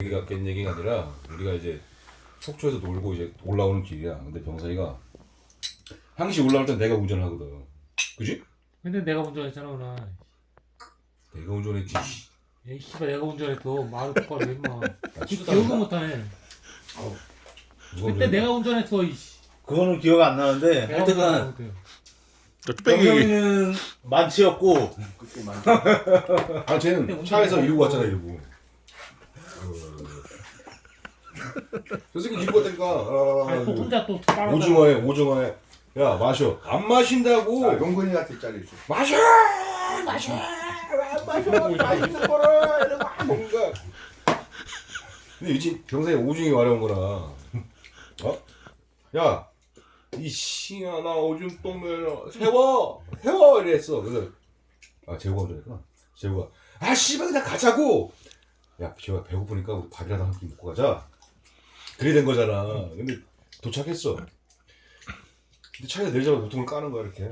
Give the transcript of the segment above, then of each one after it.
우리가 깬 얘기가 아니라 우리가 이제 속초에서 놀고 이제 올라오는 길이야. 근데 병사이가 항시 올라올 땐 내가 운전을 하거든. 그지? 근데 내가 운전했잖아 오늘. 내가 운전했지. 씨. 에이 씨발 내가 운전했어. 말을 똑바로 해 임마. 나 치도 기억을. 못하네. 누가 그때 운전했냐? 내가 운전했어 이씨. 그거는 기억 안 나는데 내가 하여튼간. 뚝배기 병영이는 만취였고 아 쟤는 차에서 이러고 왔잖아 이러고. 저 새끼 이러고 왔다니까. 아니 또 아, 혼자 또. 오징어에 오징어에. 야 마셔. 안 마신다고. 자, 용근이한테 잘리죠. 마셔! 마셔! 안 마셔! 마시는 거라. 이러고 막 먹는 거야. 근데 이제 병사에 오징이 마려운 거라. 어? 야 이 씨야 나 오줌 똥을 세워! 세워! 이랬어 그래서 아 재호가 운전했구나 재호가. 아 씨발 그냥 가자고 야 재호가 배고프니까 우리 밥이라도 한 끼 먹고 가자. 그래 된 거잖아. 근데 도착했어. 근데 차에서 내리자마자 보통을 까는 거야 이렇게.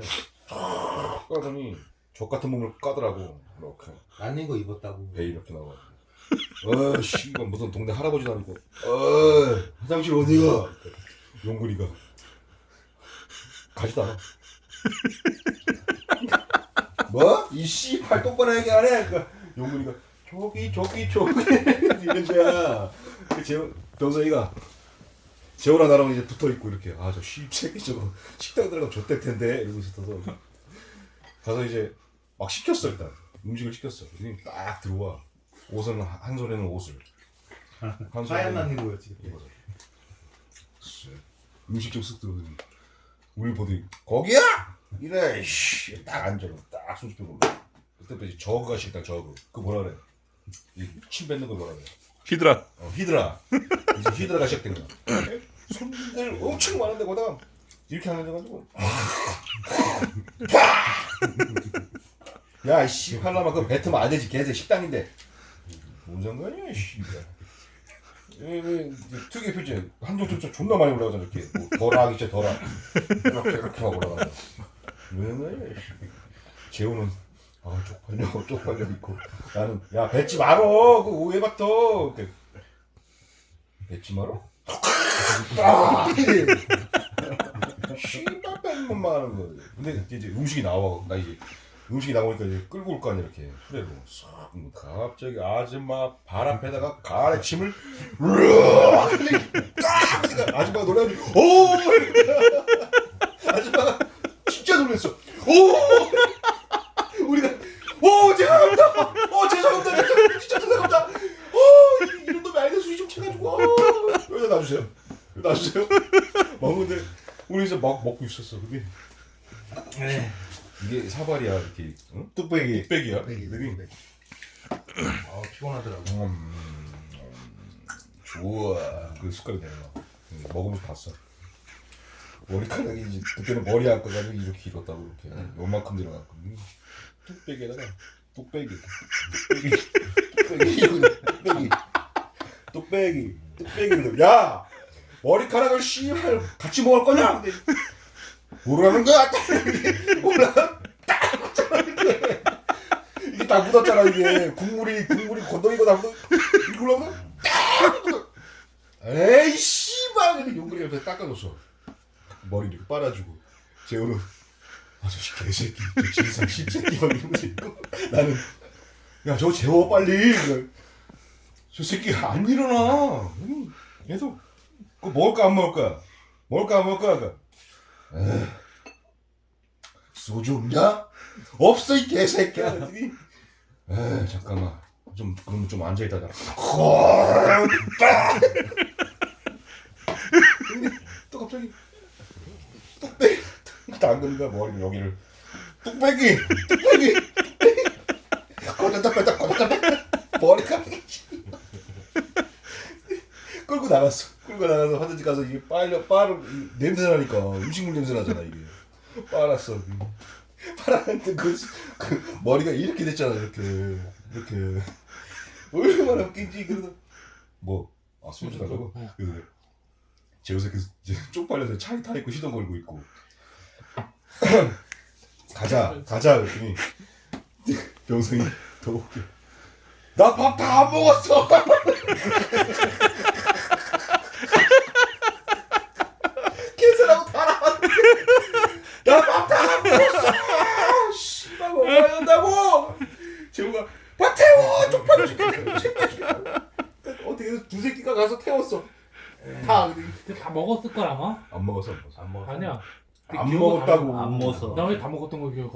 까더니 족 같은 몸을 까더라고 이렇게. 난린 거 입었다고. 배 이렇게 나와 어씨 이건 무슨 동네 할아버지도 아니고. 어 화장실 어디가? 용구리가. 가지도 않아. 뭐? 이씨 발 똑바로 얘기 안 해? 그러니까 용구리가 저기 저기 저기. 이런 거야. 그 재호 병선이가 재호랑 나랑 이제 붙어 있고 이렇게 아저 씹새끼 저거 식당 들어가면 좆될 텐데. 이러고 있어서 가서 이제 막 시켰어 일단. 음식을 시켰어. 그랬더니 딱 들어와. 옷은 한- 한 손에는 옷을. 한 하얀 손에는 난리 보였지. 이거를 쓱. 음식 좀쓱 들어오더니 우리 보더니 거기야? 이래 씨, 딱 앉아 딱 손짓으로 그때부터 이제 저그가 식당 저그. 그 뭐라 그래? 이 침 뱉는 거 뭐라 그래 히드라. 어, 히드라. 이제 히드라가 시작된 거야. 손님들 엄청 많은데 거기다가 이렇게 하는 데 가지고 야 씨 팔라마 그거 뱉으면 안 되지. 걔들 식당인데. 뭔 상관이야 씨. 특이 표지 한쪽 둘쪽 존나 많이 올라가잖아 이렇게. 뭐 하기 전에 덜아 이렇게 이렇게 막 올라가잖아. 왜 씨. 재호는 아 쪽팔려 쪽팔려 있고 나는 야 뱉지 말어. 그 오해받어 이렇게. 뱉지 말어? 아! 씨발 뺀것만 하는 거 근데 이제 음식이 나와. 나 이제 음식이 나오니까 이제 끌고 올 거 아니야 이렇게. 수레로. 싹 갑자기 아줌마 발 앞에다가 가래 침을 으악! 딱! 아줌마가 놀라가지고 오! 아줌마가 진짜 놀랐어. 오 우리가 오 죄송합니다 오 죄송합니다 진짜, 진짜 죄송합니다 오 이- 이런 놈이 아닌데 수위 좀 채가지고 어, 여기다 놔주세요. 놔주세요? 먹는데 우리 이제 막 먹고 있었어 근데 이게 사발이야 이렇게. 응? 뚝배기. 뚝배기야? 뚝배기, 뚝배기. 뚝배기. 아 피곤하더라고. 음, 좋아. 그 숟가락 응, 먹으면서 봤어. 머리카락이 이제 그때는 머리 안 까가지고 이렇게 길었다고 이렇게. 요만큼 음, 뚝배기에다가? 뚝배기. 뚝배기. 뚝배기. 뚝배기. 뚝배기 뚝배기 야 머리카락을 씨발 같이 먹을 거냐? 뭐라는 거야? 뭐라 이게 다 묻었잖아 이게. 국물이 국물이 건더기가 다 묻어. 이걸로 하면 딱 묻어. 에이 씨발! 용근이 옆에 닦아줬어 머리 이렇게 빨아주고 재호는 아저 씨 개새끼 저 진상 씹새끼 막 이러면서 있고. 나는 야저 재워 빨리. 저 새끼 안 일어나. 음, 계속 그거 먹을까 안 먹을까? 먹을까 안 먹을까? 그 에이, 소주 없냐? 없어 이 개새끼야. 그랬더니 에이 잠깐만. 좀 그러면 좀 앉아 있다가 근데 또 갑자기 뚝배기 당근 거야 머리 여기를 뚝배기 뚝배기 걷었다 뺐다 머리가 끌고 나갔어 끌고 나가서 화장실 가서 이게 빨려 빨 냄새 나니까. 음식물 냄새 나잖아 이게. 빨았어 빨았는데 그, 그 머리가 이렇게 됐잖아 이렇게. 이렇게. 얼마나 웃긴지 그래서 뭐아 소주 달라고? 그래서 재호 새끼 이제 쪽팔려서 차에 타 있고 시동 걸고 있고. 가자 가자 그랬더니 병성이 더 웃겨. 나 밥 다 안 먹었어 계산하고 다 나왔는데 나밥다안 먹었어 씨발 먹어야 한다고 재호가 밥 태워 쪽팔려 죽겠다 창피해 죽겠다 어떻게 해서 두세 끼가 가서 태웠어 다 근데 다 먹었을 걸 아마? 안 먹었어 안 먹었어 안 먹어. 아니야. 안 먹었다고 안 먹었어. 나 왜 다 먹었던 걸 기억하지?